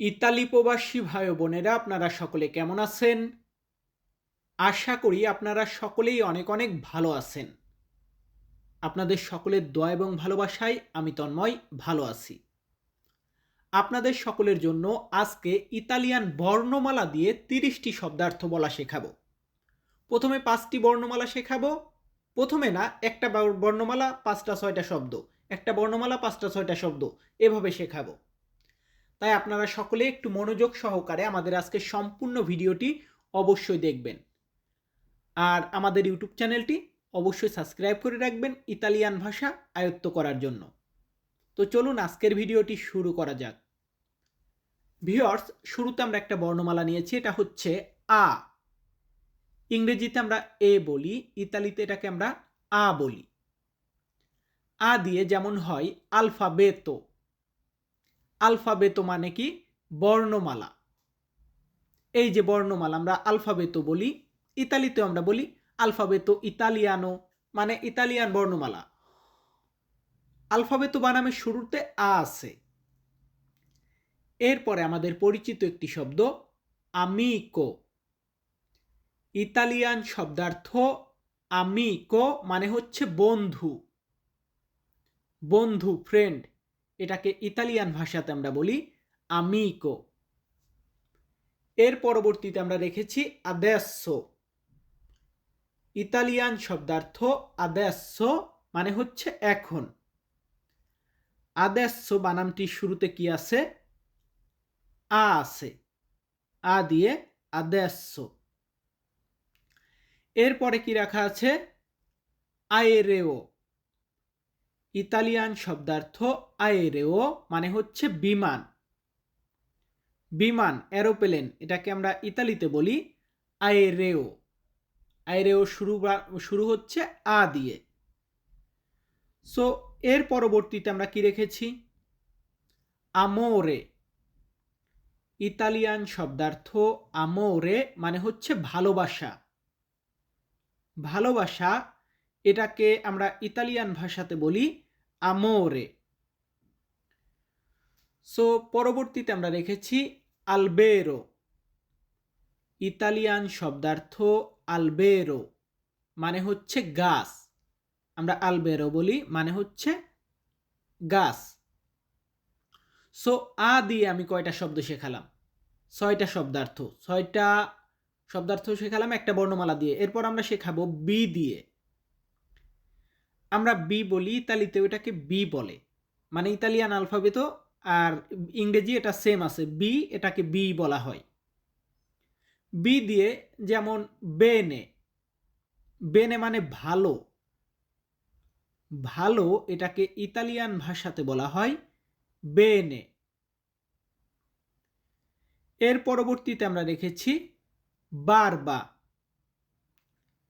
Italy প্রবাসী ভাই বোনেরা, আপনারা সকলে কেমন আছেন? আশা করি আপনারা সকলেই অনেক অনেক ভালো আছেন। আপনাদের সকলের দোয়া এবং ভালোবাসায় আমি তন্ময়, ভালো আছি। আপনাদের সকলের জন্য আজকে ইতালিয়ান বর্ণমালা দিয়ে তিরিশটি শব্দার্থ বলা শেখাবো। প্রথমে পাঁচটি বর্ণমালা শেখাবো। প্রথমে না, একটা বর্ণমালা, পাঁচটা ছয়টা শব্দ। একটা বর্ণমালা, পাঁচটা ছয়টা শব্দ। এভাবে শেখাবো। তাই আপনারা সকলে একটু মনোযোগ সহকারে আমাদের আজকে সম্পূর্ণ ভিডিওটি অবশ্যই দেখবেন। আর আমাদের ইউটিউব চ্যানেলটি অবশ্যই সাবস্ক্রাইব করে রাখবেন ইতালিয়ান ভাষা আয়ত্ত করার জন্য। তো চলুন আজকের ভিডিওটি শুরু করা যাক। ভিওর্স শুরুতে আমরা একটা বর্ণমালা নিয়েছি, এটা হচ্ছে আ। ইংরেজিতে আমরা এ বলি, ইতালিতে এটাকে আমরা আ বলি। আ দিয়ে যেমন হয়, আলফাবেতো। আলফাবেতো মানে কি? বর্ণমালা। এই যে বর্ণমালা, আমরা আলফাবেতো বলি, ইতালিতেও আমরা বলি আলফাবেতো ইতালিয়ানো মানে ইতালিয়ান বর্ণমালা। আলফাবেতো বানামের শুরুতে আ আছে। এরপরে আমাদের পরিচিত একটি শব্দ আমিকো ইতালিয়ান শব্দার্থ আমিকো মানে হচ্ছে বন্ধু। বন্ধু ফ্রেন্ড এটাকে ইতালিয়ান ভাষাতে আমরা বলি আমিকো এর পরবর্তীতে আমরা রেখেছি আদেসো ইতালিয়ান শব্দার্থ আদেসো মানে হচ্ছে এখন। আদেসো বানামটি শুরুতে কি আছে? আ আছে। আ দিয়ে আদেসো এরপরে কি রাখা আছে? আয়েরেও ইতালিয়ান শব্দার্থ আয়েরেও মানে হচ্ছে বিমান। বিমান এরোপ্লেন এটাকে আমরা ইতালিতে বলি আয়েরেও আয়েরেও শুরু শুরু হচ্ছে আ দিয়ে। সো এর পরবর্তীতে আমরা কি রেখেছি? আমোরে ইতালিয়ান শব্দার্থ আমোরে মানে হচ্ছে ভালোবাসা। ভালোবাসা এটাকে আমরা ইতালিয়ান ভাষাতে বলি আমোরে সো পরবর্তীতে আমরা রেখেছি আলবেরো ইতালিয়ান শব্দার্থ আলবেরো মানে হচ্ছে গাছ। আমরা আলবেরো বলি মানে হচ্ছে গাছ। সো আ দিয়ে আমি কয়টা শব্দ শেখালাম? ছয়টা শব্দার্থ। ছয়টা শব্দার্থ শেখালাম, একটা বর্ণমালা দিয়ে। এরপর আমরা শেখাবো বি দিয়ে। আমরা বি বলি, ইতালিতে ওটাকে বি বলে। মানে ইতালিয়ান আলফাবেতো আর ইংরেজি এটা সেম আছে। বি এটাকে বি বলা হয়। বি দিয়ে যেমন বেনে বেনে মানে ভালো। ভালো এটাকে ইতালিয়ান ভাষাতে বলা হয় বেনে। এর পরবর্তীতে আমরা রেখেছি বারবা।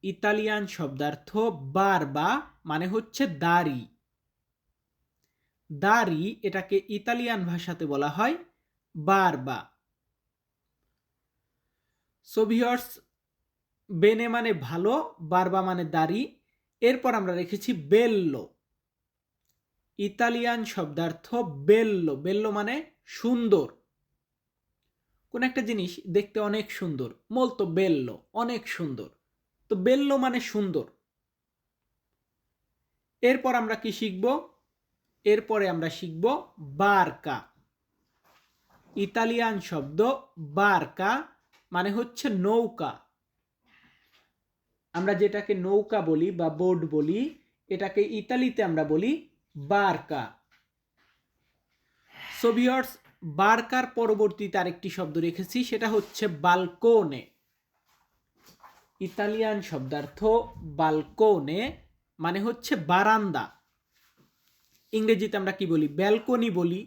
ইতালিয়ান শব্দার্থ বারবা মানে হচ্ছে দাড়ি। দাড়ি এটাকে ইতালিয়ান ভাষাতে বলা হয় বারবা সোভিয়র্স বেনে মানে ভালো বারবা মানে দাড়ি। এরপর আমরা রেখেছি বেল্লো। ইতালিয়ান শব্দার্থ বেল্লো। বেল্লো মানে সুন্দর। কোন একটা জিনিস দেখতে অনেক সুন্দর। মলতো বেল্লো, অনেক সুন্দর। তো বেল্লো মানে সুন্দর। এরপর আমরা কি শিখব? এরপরে আমরা শিখব বারকা। ইতালিয়ান শব্দ বারকা মানে হচ্ছে নৌকা। আমরা যেটাকে নৌকা বলি বা বোট বলি, এটাকে ইতালিতে আমরা বলি বারকা। সোভিয়র্স বারকার পরবর্তীতে আরেকটি শব্দ রেখেছি, সেটা হচ্ছে বালকোনে। ইতালিয়ান শব্দার্থ বালকোনে মানে হচ্ছে বারান্দা। ইংরেজিতে আমরা কি বলি? ব্যালকনি বলি।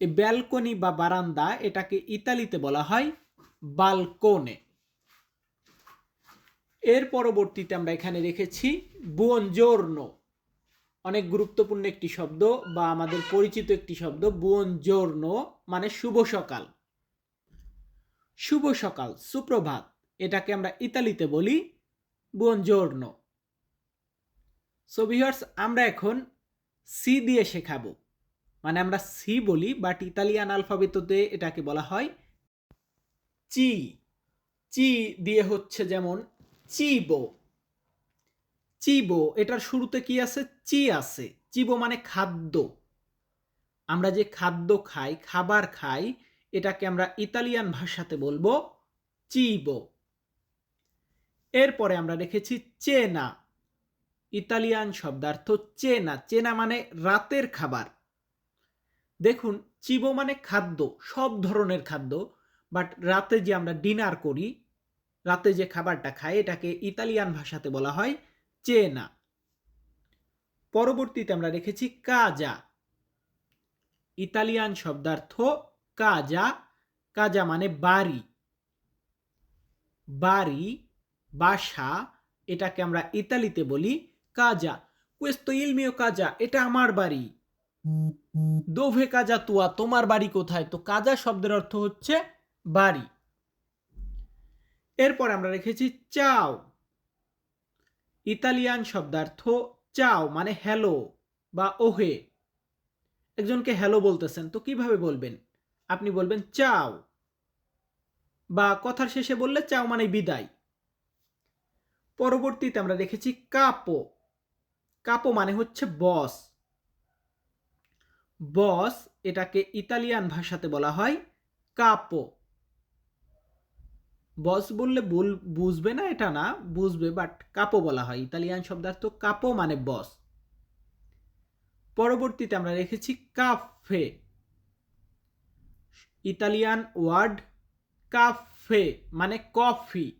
এই ব্যালকনি বা বারান্দা এটাকে ইতালিতে বলা হয় বালকোনে। এর পরবর্তীতে আমরা এখানে রেখেছি বুয়নজোর্নো। অনেক গুরুত্বপূর্ণ একটি শব্দ বা আমাদের পরিচিত একটি শব্দ, বুয়নজোর্নো মানে শুভ সকাল। শুভ সকাল, সুপ্রভাত। এটাকে আমরা ইতালিতে বলি বুয়নজোর্নো সো ভিউয়ার্স আমরা এখন সি দিয়ে শেখাবো। মানে আমরা সি বলি বাট ইতালিয়ান আলফাবেততে এটাকে বলা হয় চি। চি দিয়ে হচ্ছে যেমন চিবো। চিবো, এটার শুরুতে কি আছে? চি আছে। চিবো মানে খাদ্য। আমরা যে খাদ্য খাই, খাবার খাই, এটাকে আমরা ইতালিয়ান ভাষাতে বলব চিবো। এরপরে আমরা রেখেছি চেনা, ইতালিয়ান শব্দার্থ চেনা চেনা মানে রাতের খাবার। দেখুন, চিবো মানে খাদ্য, সব ধরনের খাদ্য বাট রাতে যে আমরা ডিনার করি, রাতে যে খাবারটা খাই, এটাকে ইতালিয়ান ভাষাতে বলা হয় চেনা। পরবর্তীতে আমরা রেখেছি কাজা, ইতালিয়ান শব্দার্থ কাজা কাজা মানে বাড়ি। বাড়ি বাসা, এটাকে আমরা ইতালিতে বলি কাজা। কুয়েস্তো ইলমিও কাজা, এটা আমার বাড়ি। দোভে কাজা তুয়া তোমার বাড়ি কোথায়? তো কাজা শব্দের অর্থ হচ্ছে বাড়ি। এরপর আমরা রেখেছি চাও। ইতালিয়ান শব্দার্থ চাও মানে হ্যালো বা ওহে। একজনকে হ্যালো বলতেছেন, তো কীভাবে বলবেন? আপনি বলবেন চাও। বা কথার শেষে বললে চাও মানে বিদায়। পরবর্তীতে আমরা রেখেছি কাপো। কাপো মানে হচ্ছে বস। বস এটাকে ইতালিয়ান ভাষাতে বলা হয় কাপো। বস বললে বুঝবে না এটা না, বুঝবে বাট কাপো বলা হয়। ইতালিয়ান শব্দার্থ কাপো মানে বস। পরবর্তীতে আমরা রেখেছি কাফে। ইতালিয়ান ওয়ার্ড কাফে মানে কফি।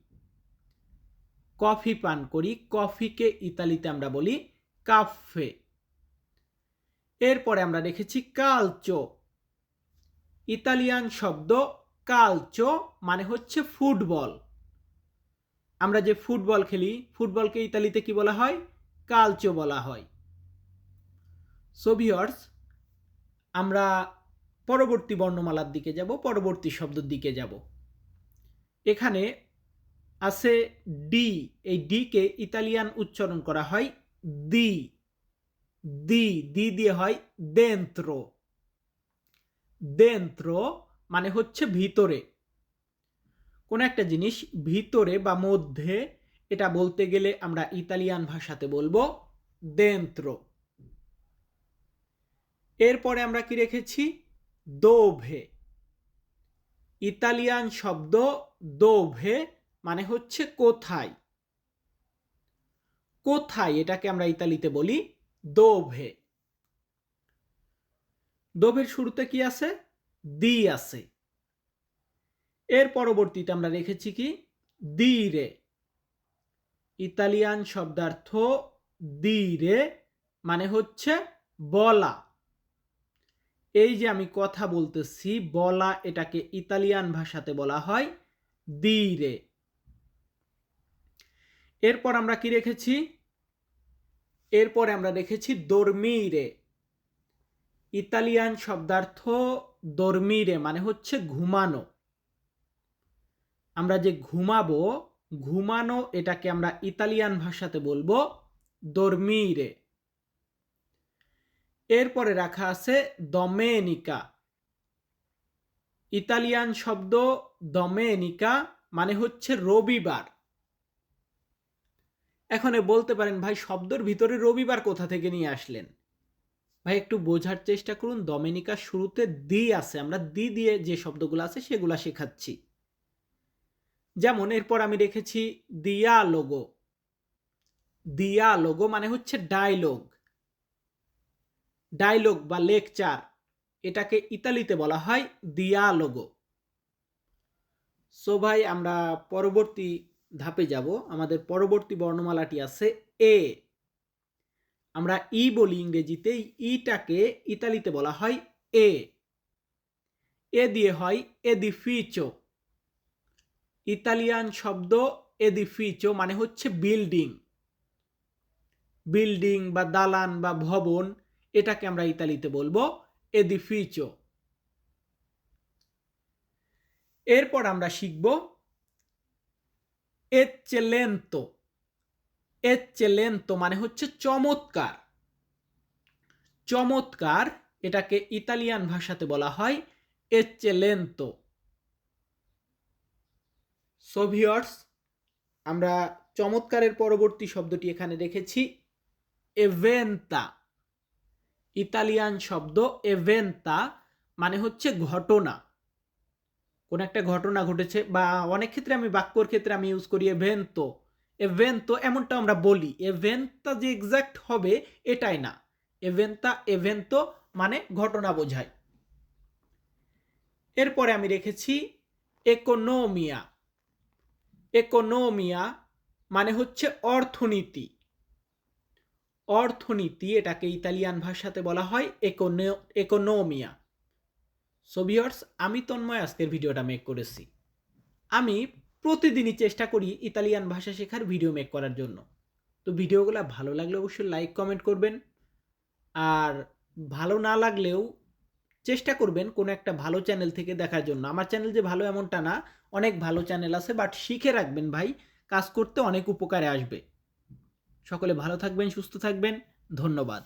কফি পান করি, কফিকে ইতালিতে আমরা বলি কাফে। এরপরে আমরা রেখেছি কালচো। ইতালিয়ান শব্দ কালচো মানে হচ্ছে ফুটবল। আমরা যে ফুটবল খেলি, ফুটবলকে ইতালিতে কি বলা হয়? কালচো বলা হয়। সোভিয়র্স আমরা পরবর্তী বর্ণমালার দিকে যাব, পরবর্তী শব্দের দিকে যাব। এখানে আছে ডি এই ডিকে ইতালিয়ান উচ্চারণ করা হয় দি দি দি দিয়ে হয় দেন্ত্র দেন্ত্র মানে হচ্ছে ভিতরে। কোন একটা জিনিস ভিতরে বা মধ্যে, এটা বলতে গেলে আমরা ইতালিয়ান ভাষাতে বলব দেন্ত্র এরপরে আমরা কি রেখেছি? দোভে ইতালিয়ান শব্দ দোভে মানে হচ্ছে কোথায়? কোথায় এটাকে আমরা ইতালিতে বলি? দোভে। দোভের শুরুতে কি আছে? দি আছে। এর পরবর্তীতে আমরা রেখেছি কি? দিরে। ইতালিয়ান শব্দার্থ দিরে মানে হচ্ছে বলা। এই যে আমি কথা বলতেছি, বলা এটাকে ইতালিয়ান ভাষাতে বলা হয় দিরে। এরপর আমরা কি রেখেছি? এরপরে আমরা রেখেছি দর্মিরে। ইতালিয়ান শব্দার্থ দর্মিরে মানে হচ্ছে ঘুমানো। আমরা যে ঘুমাবো, ঘুমানো এটাকে আমরা ইতালিয়ান ভাষাতে বলব দর্মিরে। এরপরে রাখা আছে দমেনিকা। ইতালিয়ান শব্দ দমেনিকা মানে হচ্ছে রবিবার। এখন বলতে পারেন, ভাই, শব্দর ভিতরে রবিবার কোথা থেকে নিয়ে আসলেন? ভাই, একটু বোঝার চেষ্টা করুন দমেনিকার শুরুতে দি আছে, আমরা দি দিয়ে যে শব্দগুলো আছে সেগুলো শেখাচ্ছি। যেমন, এরপর আমি রেখেছি দিয়া লোগো দিয়া লোগো মানে হচ্ছে ডায়লগ। ডায়লগ বা লেকচার, এটাকে ইতালিতে বলা হয় দিয়ালোগো সো, ভাই, আমরা পরবর্তী ধাপে যাব। আমাদের পরবর্তী বর্ণমালাটি আছে এ। আমরা ই বলি ইংরেজিতে ইটাকে ইতালিতে বলা হয় এ। এ দিয়ে হয় এদিফিচো। ইতালিয়ান শব্দ এদিফিচো মানে হচ্ছে বিল্ডিং। বিল্ডিং বা দালান বা ভবন, এটাকে আমরা ইতালিতে বলব এদিফিচো। এরপর আমরা শিখব এচ্চেলেন্তো এচ্চেলেন্তো মানে হচ্ছে চমৎকার। চমৎকার এটাকে ইতালিয়ান ভাষাতে বলা হয় এচেলেন্তো সোভিয়র্স আমরা চমৎকারের পরবর্তী শব্দটি এখানে রেখেছি এভেন্তা ইতালিয়ান শব্দ এভেন্তা মানে হচ্ছে ঘটনা। কোন একটা ঘটনা ঘটেছে বা অনেক ক্ষেত্রে আমি বাক্যর ক্ষেত্রে আমি ইউজ করি এভেন্তো এভেন্তো এমনটা আমরা বলি। এভেন্তা যে এক্সাক্ট হবে এটাই না। এভেন্তা এভেন্তো মানে ঘটনা বোঝায়। এরপরে আমি রেখেছি একোনোমিয়া একোনোমিয়া মানে হচ্ছে অর্থনীতি। অর্থনীতি এটাকে ইতালিয়ান ভাষাতে বলা হয় একোনো একোনোমিয়া সোভিয়র্স আমি তন্ময় আজকের ভিডিওটা মেক করেছি। আমি প্রতিদিনই চেষ্টা করি ইতালিয়ান ভাষা শেখার ভিডিও মেক করার জন্য। তো ভিডিওগুলো ভালো লাগলে অবশ্যই লাইক কমেন্ট করবেন। আর ভালো না লাগলেও চেষ্টা করবেন কোনো একটা ভালো চ্যানেল থেকে দেখার জন্য। আমার চ্যানেল যে ভালো এমনটা না, অনেক ভালো চ্যানেল আছে বাট শিখে রাখবেন ভাই, কাজ করতে অনেক উপকারে আসবে। সকলে ভালো থাকবেন, সুস্থ থাকবেন, ধন্যবাদ।